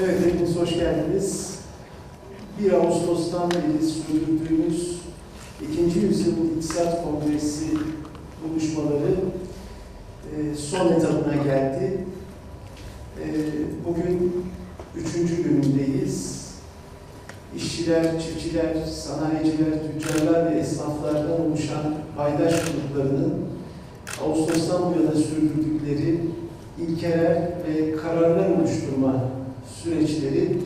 Evet, hepiniz hoş geldiniz. 1 Ağustos'tan beri sürdürdüğümüz 2. Yüzyıl İktisat Kongresi buluşmaları e, son etabına geldi. E, Bugün üçüncü günündeyiz. İşçiler, çiftçiler, sanayiciler, tüccarlar ve esnaflardan oluşan paydaş gruplarının Ağustos'tan bu yana sürdürdükleri ilkeler ve kararlar oluşturma süreçleri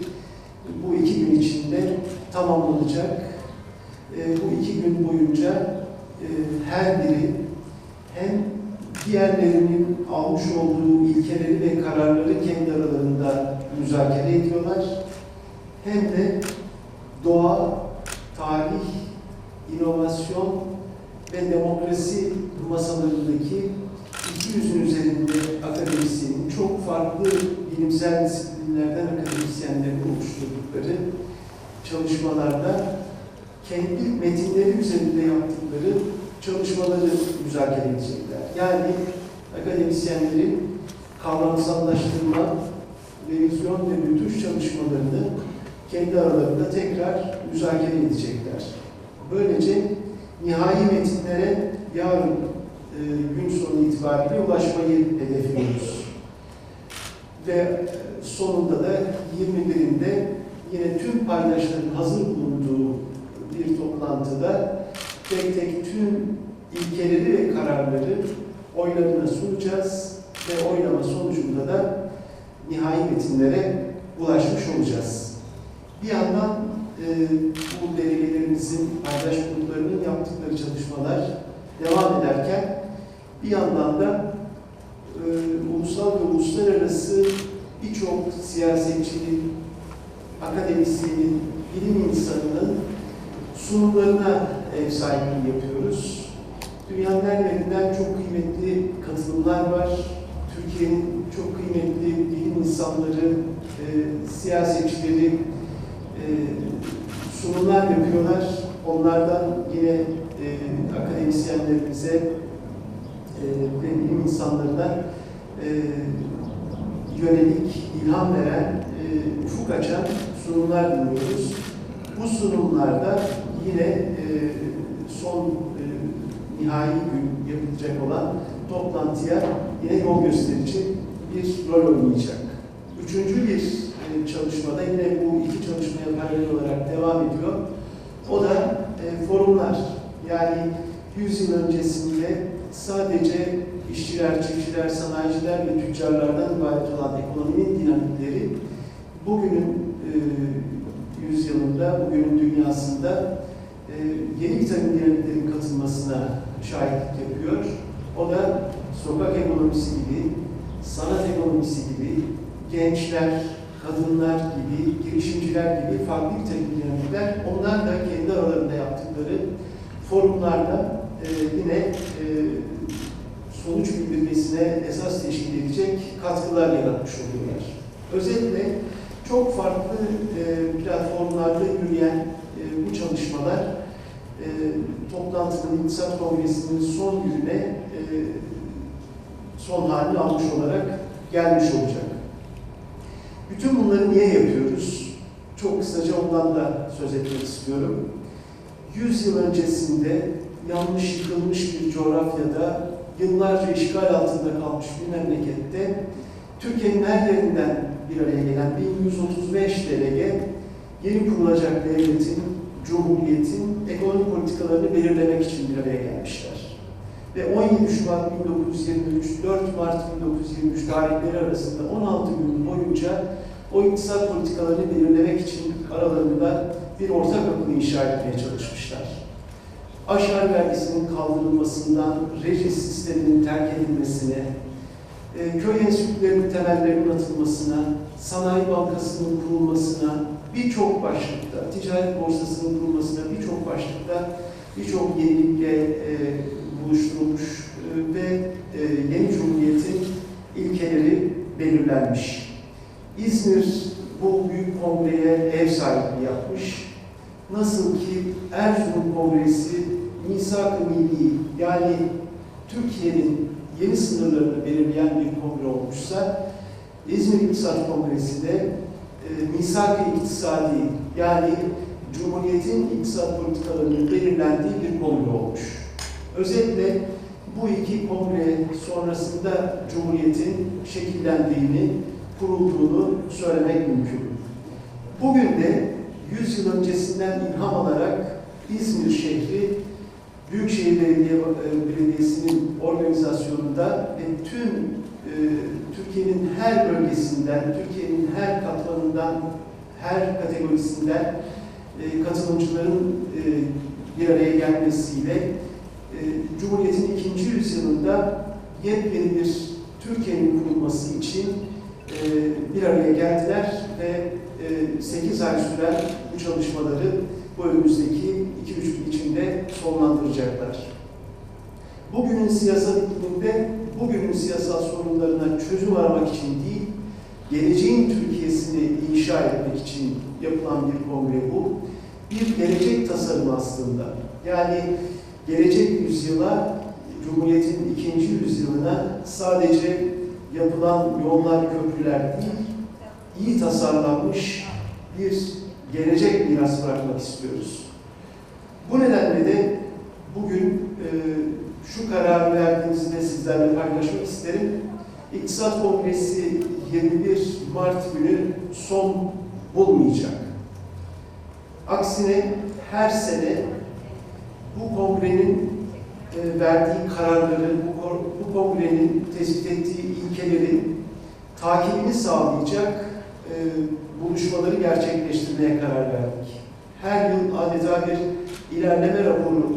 bu iki gün içinde tamamlanacak. E, bu iki gün boyunca e, her biri hem diğerlerinin almış olduğu ilkeleri ve kararları kendi aralarında müzakere ediyorlar. Hem de doğa, tarih, inovasyon ve demokrasi masalarındaki 200'ün üzerinde akademisyenin çok farklı bilimsel disiplinlerden akademisyenlerin oluşturdukları çalışmalarda kendi metinleri üzerinde yaptıkları çalışmaları müzakere edecekler. Yani akademisyenlerin kavramsallaştırma, revizyon ve bütüş çalışmalarını kendi aralarında tekrar müzakere edecekler. Böylece nihai metinlere yarın e, gün sonu itibariyle ulaşmayı hedefliyoruz. Ve sonunda da 21'inde yine tüm paydaşların hazır bulunduğu bir toplantıda tek tek tüm ilkeleri ve kararları oylarına sunacağız ve oylama sonucunda da nihai metinlere ulaşmış olacağız. Bir yandan e, bu delegelerimizin, paydaş gruplarının yaptıkları çalışmalar devam ederken bir yandan da e, ulusal ve uluslararası birçok siyasetçinin, akademisyenin, bilim insanının sunumlarına ev sahipliği yapıyoruz. Dünyanın her yerinden çok kıymetli katılımlar var. Türkiye'nin çok kıymetli bilim insanları, e, siyasetçileri e, sunumlar yapıyorlar. Onlardan yine e, akademisyenlerimize e, ve bilim insanlarına e, yönelik ilham veren, e, ufuk açan sunumlar dinliyoruz. Bu sunumlarda yine e, son e, nihai gün yapılacak olan toplantıya yine yol gösterici bir rol oynayacak. Üçüncü bir e, çalışmada yine bu iki çalışmaya paralel olarak devam ediyor. O da e, forumlar. Yani 100 yıl öncesinde sadece işçiler, çiftçiler, sanayiciler ve tüccarlardan ibaret olan ekonominin dinamikleri bugünün e, yüzyılında, bugünün dünyasında e, yeni bir takım dinamiklerin katılmasına şahitlik yapıyor. O da sokak ekonomisi gibi, sanat ekonomisi gibi, gençler, kadınlar gibi, girişimciler gibi farklı bir takım dinamikler. Onlar da kendi aralarında yaptıkları forumlarda e, yine e, sonuç bildirmesine esas teşkil edecek katkılar yaratmış oluyorlar. Özellikle çok farklı e, platformlarda yürüyen e, bu çalışmalar e, toplantının, İktisat Kongresi'nin son gününe e, son halini almış olarak gelmiş olacak. Bütün bunları niye yapıyoruz? Çok kısaca ondan da söz etmek istiyorum. 100 yıl öncesinde yanlış yıkılmış bir coğrafyada yıllarca işgal altında kalmış bir memlekette Türkiye'nin her yerinden bir araya gelen 1135 delege yeni kurulacak devletin, cumhuriyetin ekonomik politikalarını belirlemek için bir araya gelmişler. Ve 17 Şubat 1923, 4 Mart 1923 tarihleri arasında 16 gün boyunca o iktisat politikalarını belirlemek için aralarında bir ortak akıl inşa etmeye çalışmışlar. Aşar vergisinin kaldırılmasından rejim sisteminin terk edilmesine, e, köy enstitülerinin temellerinin atılmasına, sanayi bankasının kurulmasına, birçok başlıkta, ticaret borsasının kurulmasına, birçok başlıkta birçok yenilikle e, buluşturulmuş e, ve e, yeni cumhuriyetin ilkeleri belirlenmiş. İzmir bu büyük kongreye ev sahipliği yapmış. Nasıl ki Erzurum Kongresi misak-ı milli yani Türkiye'nin yeni sınırlarını belirleyen bir kongre olmuşsa İzmir İktisat Kongresi de e, misak-ı iktisadi yani Cumhuriyet'in iktisat politikalarının belirlendiği bir kongre olmuş. Özetle bu iki kongre sonrasında Cumhuriyet'in şekillendiğini, kurulduğunu söylemek mümkün. Bugün de 100 yıl öncesinden ilham alarak İzmir şehri Büyükşehir Belediye, e, Belediyesi'nin organizasyonunda ve tüm e, Türkiye'nin her bölgesinden, Türkiye'nin her katmanından, her kategorisinden e, katılımcıların e, bir araya gelmesiyle e, Cumhuriyet'in ikinci yüzyılında yepyeni bir Türkiye'nin kurulması için e, bir araya geldiler ve 8 ay süren bu çalışmaları bu önümüzdeki 2-3 gün içinde sonlandıracaklar. Bugünün siyasal ikliminde bugünün siyasal sorunlarına çözüm aramak için değil, geleceğin Türkiye'sini inşa etmek için yapılan bir kongre bu. Bir gelecek tasarımı aslında. Yani gelecek yüzyıla, Cumhuriyet'in ikinci yüzyılına sadece yapılan yollar, köprüler değil, iyi tasarlanmış bir gelecek miras bırakmak istiyoruz. Bu nedenle de bugün e, şu kararı verdiğimizi de sizlerle paylaşmak isterim. İktisat Kongresi 21 Mart günü son bulmayacak. Aksine her sene bu kongrenin e, verdiği kararları, bu, bu kongrenin tespit ettiği ilkelerin takibini sağlayacak e, buluşmaları gerçekleştirmeye karar verdik. Her yıl adeta bir ilerleme raporu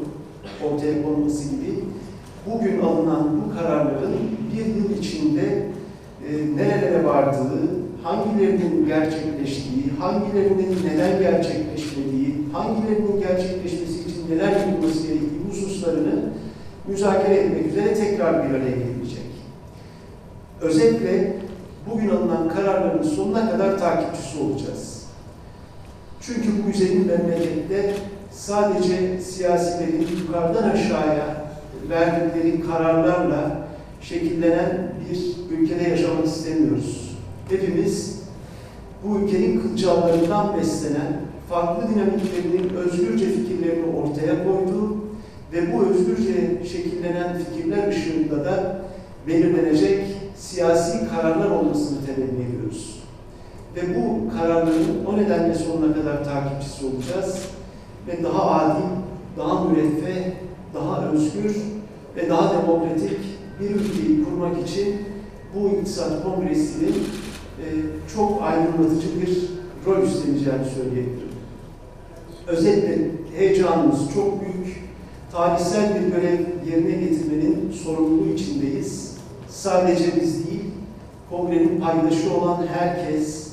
ortaya konması gibi bugün alınan bu kararların bir yıl içinde e, nerelere vardığı, hangilerinin gerçekleştiği, hangilerinin neden gerçekleşmediği, hangilerinin gerçekleşmesi için neler yapılması gerektiği hususlarını müzakere etmek üzere tekrar bir araya gelecek. Özetle bugün alınan kararların sonuna kadar takipçisi olacağız. Çünkü bu güzelim memlekette sadece siyasilerin yukarıdan aşağıya verdikleri kararlarla şekillenen bir ülkede yaşamak istemiyoruz. Hepimiz bu ülkenin kılcallarından beslenen, farklı dinamiklerinin özgürce fikirlerini ortaya koyduğu ve bu özgürce şekillenen fikirler ışığında da belirlenecek siyasi kararlar olmasını temenni ediyoruz. Ve bu kararların o nedenle sonuna kadar takipçisi olacağız ve daha adil, daha müreffeh, daha özgür ve daha demokratik bir ülkeyi kurmak için bu İktisat Kongresi'nin e, çok aydınlatıcı bir rol üstleneceğini söyleyebilirim. Özetle heyecanımız çok büyük, tarihsel bir görev yerine getirmenin sorumluluğu içindeyiz. Sadece biz değil, kongrenin paydaşı olan herkes,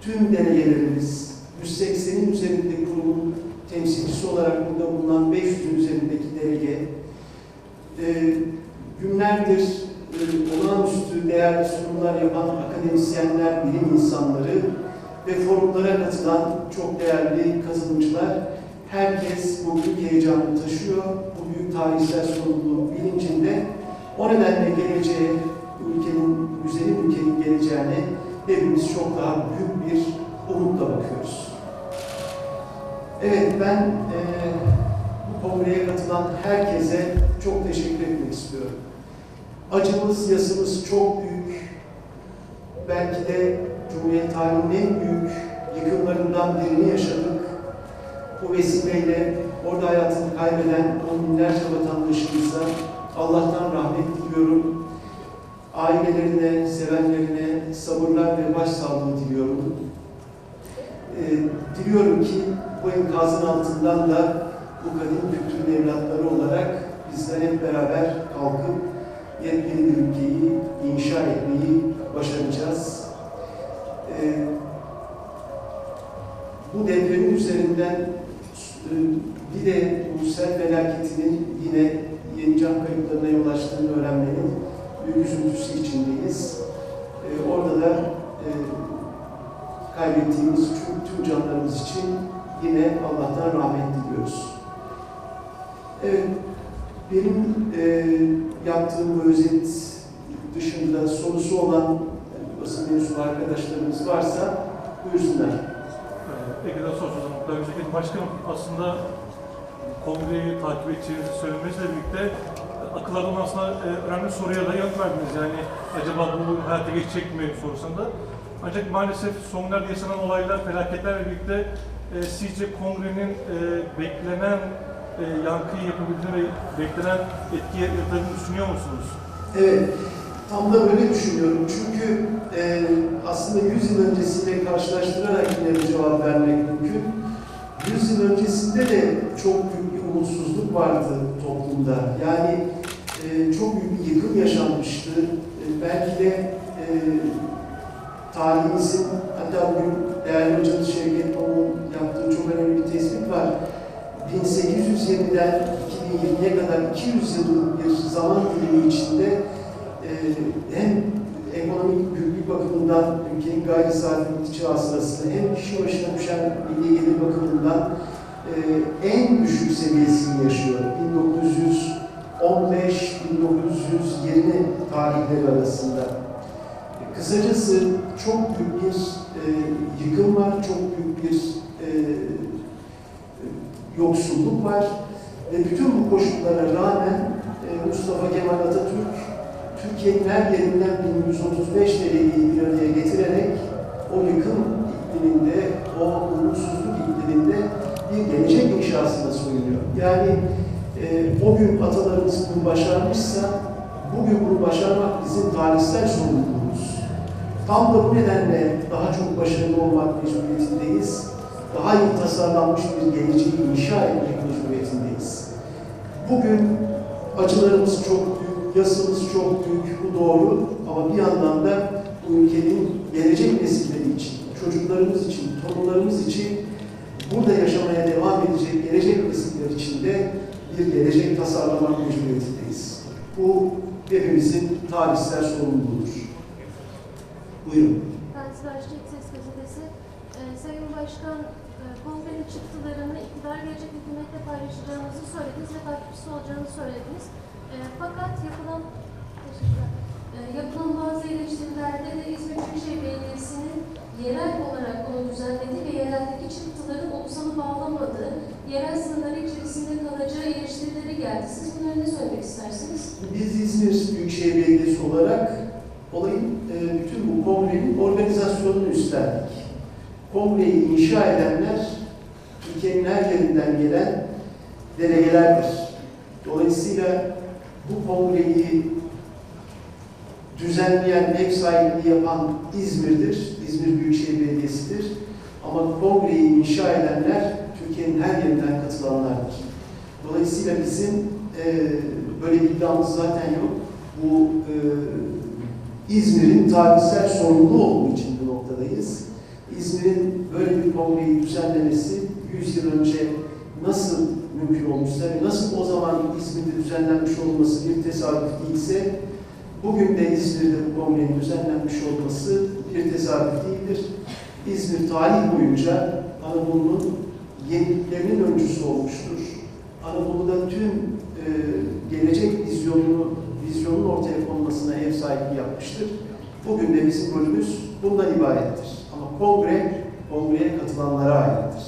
tüm delegelerimiz, 180'in üzerinde kurumun temsilcisi olarak burada bulunan 500'ün üzerindeki delege, e, günlerdir e, olağanüstü değerli sunumlar yapan akademisyenler, bilim insanları ve forumlara katılan çok değerli katılımcılar, herkes bu büyük heyecanı taşıyor, bu büyük tarihsel sorumluluğu. O nedenle geleceğe, ülkenin, güzel ülkenin geleceğine hepimiz çok daha büyük bir umutla bakıyoruz. Evet, ben e, bu kongreye katılan herkese çok teşekkür etmek istiyorum. Acımız, yasımız çok büyük. Belki de Cumhuriyet tarihinin en büyük yıkımlarından birini yaşadık. Bu vesileyle orada hayatını kaybeden on binlerce vatandaşımıza Allah'tan rahmet diliyorum. Ailelerine, sevenlerine sabırlar ve başsağlığı diliyorum. Ee, diliyorum ki bu enkazın altından da bu kadim kültürün evlatları olarak bizler hep beraber kalkıp yepyeni bir ülkeyi inşa etmeyi başaracağız. Ee, bu depremin üzerinden e, bir de bu sel felaketinin yine yeni can kayıplarına yol açtığını öğrenmenin büyük üzüntüsü içindeyiz. Ee, orada da e, kaybettiğimiz tüm, tüm canlarımız için yine Allah'tan rahmet diliyoruz. Evet, benim e, yaptığım bu özet dışında sorusu olan basın mensubu arkadaşlarımız varsa Buyursunlar. Ee, Ege'den Müzeketi Başkanım aslında kongreyi takip edeceğinizi söylemesiyle birlikte e, akıllardan aslında e, önemli soruya da yanıt verdiniz. Yani acaba bu hayata geçecek mi sorusunda. Ancak maalesef son günlerde yaşanan olaylar, felaketlerle birlikte e, sizce kongrenin e, beklenen e, yankıyı yapabildiğini ve beklenen etki yaradığını düşünüyor musunuz? Evet, tam da böyle düşünüyorum. Çünkü e, aslında 100 yıl öncesiyle karşılaştırarak yine bir cevap vermek mümkün. 100 yıl öncesinde de çok büyük bir umutsuzluk vardı toplumda. Yani e, çok büyük bir yıkım yaşanmıştı. E, belki de e, tarihimizin, hatta bugün değerli hocamız Şevket Pamuk'un yaptığı çok önemli bir tespit var. 1820'den 2020'ye kadar 200 yıllık bir zaman dilimi içinde e, hem ekonomik büyüklük bakımından ülkenin gayri safi çağı sırasında hem kişi başına düşen milli gelir bakımından e, en düşük seviyesini yaşıyor. 1915-1920 tarihleri arasında. Kısacası çok büyük bir e, yıkım var, çok büyük bir e, yoksulluk var ve bütün bu koşullara rağmen e, Mustafa Kemal Atatürk Türkiye'nin her yerinden 1135 delegeyi bir araya getirerek o yıkım ikliminde, o umutsuzluk ikliminde bir gelecek inşasına soyunuyor. Yani e, o gün atalarımız bunu başarmışsa bugün bunu başarmak bizim tarihsel sorumluluğumuz. Tam da bu nedenle daha çok başarılı olmak mecburiyetindeyiz. Daha iyi tasarlanmış bir geleceği inşa etmek mecburiyetindeyiz. Bugün acılarımız çok yasımız çok büyük, bu doğru. Ama bir yandan da bu ülkenin gelecek nesilleri için, çocuklarımız için, torunlarımız için burada yaşamaya devam edecek gelecek nesiller için de bir gelecek tasarlamak mecburiyetindeyiz. Bu hepimizin tarihsel sorumluluğudur. Buyurun. Ben Çek Ses Gazetesi. Ee, Sayın Başkan, e, kongrenin çıktılarını iktidar gelecek hükümetle paylaşacağınızı söylediniz ve takipçisi olacağını söylediniz. Ee, fakat yapılan. Ee, yapılan bazı eleştirilerde de İzmir Büyükşehir Belediyesi'nin yerel olarak bunu düzenlediği ve yereldeki çıktıların ulusalı bağlamadığı, yerel sınırları içerisinde kalacağı eleştirileri geldi. Siz bunlara ne söylemek istersiniz? Biz İzmir Büyükşehir Belediyesi olarak olayın e, bütün bu kongrenin organizasyonunu üstlendik. Kongreyi inşa edenler Türkiye'nin her yerinden gelen delegelerdir. Dolayısıyla bu kongreyi düzenleyen, ev sahipliği yapan İzmir'dir. İzmir Büyükşehir Belediyesi'dir. Ama kongreyi inşa edenler Türkiye'nin her yerinden katılanlardır. Dolayısıyla bizim e, böyle bir iddiamız zaten yok. Bu e, İzmir'in tarihsel sorumlu olduğu için bu noktadayız. İzmir'in böyle bir kongreyi düzenlemesi 100 yıl önce nasıl mümkün olmuşsa nasıl o zaman İzmir'de düzenlenmiş olması bir tesadüf değilse bugün de İzmir'de bu kongrenin düzenlenmiş olması bir tesadüf değildir. İzmir tarih boyunca Anadolu'nun yeniliklerinin öncüsü olmuştur. Anadolu'da tüm e, gelecek vizyonunu, vizyonun ortaya konmasına ev sahipliği yapmıştır. Bugün de bizim rolümüz bundan ibarettir. Ama kongre, kongreye katılanlara aittir.